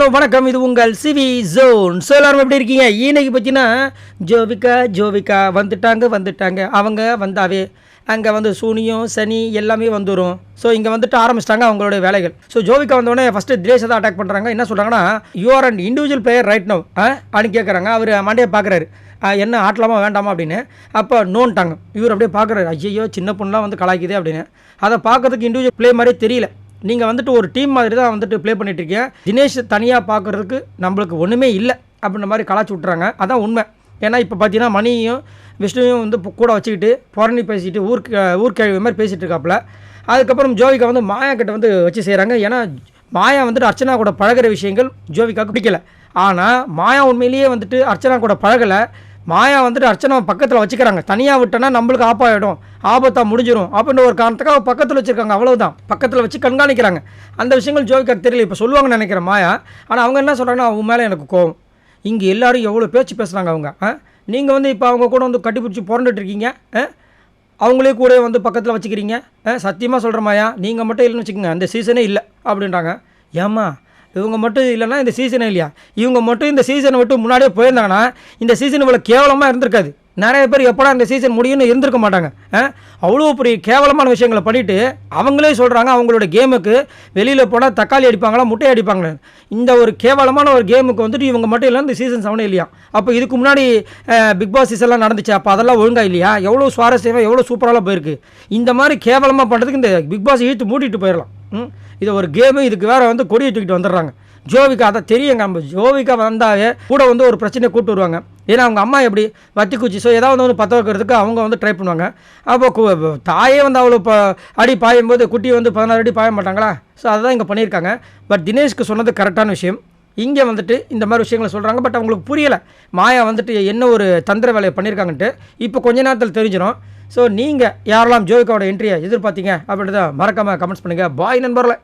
Hello வணக்கம். இது உங்கள் சிவி ஜோன். ஸோ எல்லாரும் எப்படி இருக்கீங்க? இன்னைக்கு பார்த்தீங்கன்னா ஜோவிகா ஜோவிகா வந்துட்டாங்க வந்துட்டாங்க. அவங்க வந்தாவே அங்கே வந்து சூனியம் சனி எல்லாமே வந்துடும் ஸோ இங்கே வந்துட்டு ஆரம்பிச்சிட்டாங்க அவங்களுடைய வேலைகள். ஸோ ஜோவிகா வந்தோடனே ஃபஸ்ட்டு தினேஷை தான் அட்டாக் பண்ணுறாங்க என்ன சொல்கிறாங்கன்னா you are and individual player right now அப்படின்னு கேட்குறாங்க அவர் மண்டையை பார்க்குறாரு என்ன ஆட்டலாமா வேண்டாமா? அப்படின்னு. அப்போ நோன்ட்டாங்க. இவர் அப்படியே பார்க்குறாரு ஐயோ சின்ன பொண்ணுலாம் வந்து கலாய்க்குதே அப்படின்னு. அதை பார்க்கறதுக்கு இண்டிவிஜுவல் ப்ளே மாதிரியே தெரியல. நீங்கள் வந்துட்டு ஒரு டீம் மாதிரி தான் வந்துட்டு ப்ளே பண்ணிட்டு தினேஷ் தனியாக பார்க்குறதுக்கு நம்மளுக்கு ஒன்றுமே இல்லை அப்படின்ற மாதிரி கலாச்சி விட்றாங்க அதான் உண்மை. ஏன்னா இப்போ பார்த்தீங்கன்னா மணியும் விஷ்ணுவையும் வந்து கூட வச்சுக்கிட்டு புறணி பேசிட்டு ஊருக்கு ஊர்க்கழிவு மாதிரி பேசிகிட்டு இருக்காப்புல. அதுக்கப்புறம் ஜோவிகா வந்து மாயா கிட்ட வந்து வச்சு செய்கிறாங்க ஏன்னா மாயா வந்துட்டு அர்ச்சனா கூட பழகுற விஷயங்கள் ஜோவிகாவுக்கு பிடிக்கல. ஆனால் மாயா உண்மையிலேயே வந்துட்டு அர்ச்சனா கூட பழகலை. மாயா வந்துட்டு அர்ச்சனை பக்கத்தில் வச்சுக்கிறாங்க. தனியாக விட்டோன்னா நம்மளுக்கு ஆப்பாயிடும். ஆபத்தாக முடிஞ்சிடும் அப்படின்ற ஒரு காரணத்துக்காக பக்கத்தில் வச்சுருக்காங்க. அவ்வளோதான் பக்கத்தில் வச்சு கண்காணிக்கிறாங்க. அந்த விஷயங்கள் ஜோவிக்காக்கு தெரியல. இப்போ சொல்லுவாங்கன்னு நினைக்கிறேன் மாயா. ஆனால் அவங்க என்ன சொல்கிறாங்கன்னா அவங்க மேலே எனக்கு கோவம். இங்கே எல்லோரும் எவ்வளோ பேச்சு பேசுகிறாங்க அவங்க. நீங்கள் வந்து இப்போ அவங்க கூட வந்து கட்டிப்பிடிச்சி புரண்டுட்டு இருக்கீங்க. ஆ? அவங்களே கூட வந்து பக்கத்தில் வச்சுக்கிறீங்க. சத்தியமாக சொல்கிற மாயா. நீங்கள் மட்டும் இல்லைன்னு வச்சுக்கோங்க. அந்த சீசனே இல்லை அப்படின்றாங்க. ஏம்மா? இவங்க மட்டும் இல்லைன்னா இந்த சீசனே இல்லையா? இவங்க மட்டும் இந்த சீசனை விட்டு முன்னாடியே போயிருந்தாங்கன்னா இந்த சீசன் இவ்வளோ கேவலமாக இருந்திருக்காது. நிறைய பேர் எப்படா இந்த சீசன் முடியும்னு இருந்திருக்க மாட்டாங்க. அவ்வளோ பெரிய கேவலமான விஷயங்களை பண்ணிவிட்டு அவங்களே சொல்கிறாங்க அவங்களோட கேமுக்கு வெளியில் போனால் தக்காளி அடிப்பாங்களா முட்டை அடிப்பாங்களே? இந்த ஒரு கேவலமான ஒரு கேமுக்கு வந்துட்டு இவங்க மட்டும் இல்லை இந்த சீசன் செவனே இல்லையா? அப்போ இதுக்கு முன்னாடி பிக் பாஸ் சீசன்லாம் நடந்துச்சு? அப்போ அதெல்லாம் ஒழுங்காக இல்லையா? எவ்வளோ சுவாரஸ்யமாக எவ்வளோ சூப்பராலாம் போயிருக்கு. இந்த மாதிரி கேவலமாக பண்ணுறதுக்கு இந்த பிக் பாஸ் இழுத்து மூட்டிகிட்டு போயிடலாம் ம்? இது ஒரு கேமு இதுக்கு வேற வந்து கொடியை தூக்கிட்டு வந்துடுறாங்க. ஜோவிகா அதை தெரியுங்க நம்ம. ஜோவிகா வந்தாவே கூட வந்து ஒரு பிரச்சனையை கூட்டு வருவாங்க. ஏன்னா அவங்க அம்மா எப்படி வத்தி குச்சி ஸோ ஏதாவது வந்து பற்ற வைக்கிறதுக்கு அவங்க வந்து ட்ரை பண்ணுவாங்க. அப்போ தாயே வந்து அவ்வளோ ப அடி பாயும் போது குட்டி வந்து பதினாறு அடி பாய மாட்டாங்களா? ஸோ அதை தான் இங்கே பண்ணியிருக்காங்க. பட் தினேஷ்க்கு சொன்னது கரெக்டான விஷயம். இங்கே வந்துட்டு இந்த மாதிரி விஷயங்களை சொல்கிறாங்க பட் அவங்களுக்கு புரியலை. மாயா வந்துட்டு என்ன ஒரு தந்திர வேலையை பண்ணியிருக்காங்கன்ட்டு இப்போ கொஞ்ச நேரத்தில் தெரிஞ்சிடும். ஸோ நீங்கள் யாரெல்லாம் ஜோவிகாவோட என்ட்ரியை எதிர்பார்த்தீங்க அப்படின்றத மறக்காமல் கமெண்ட்ஸ் பண்ணுங்கள் பாய் நண்பரில்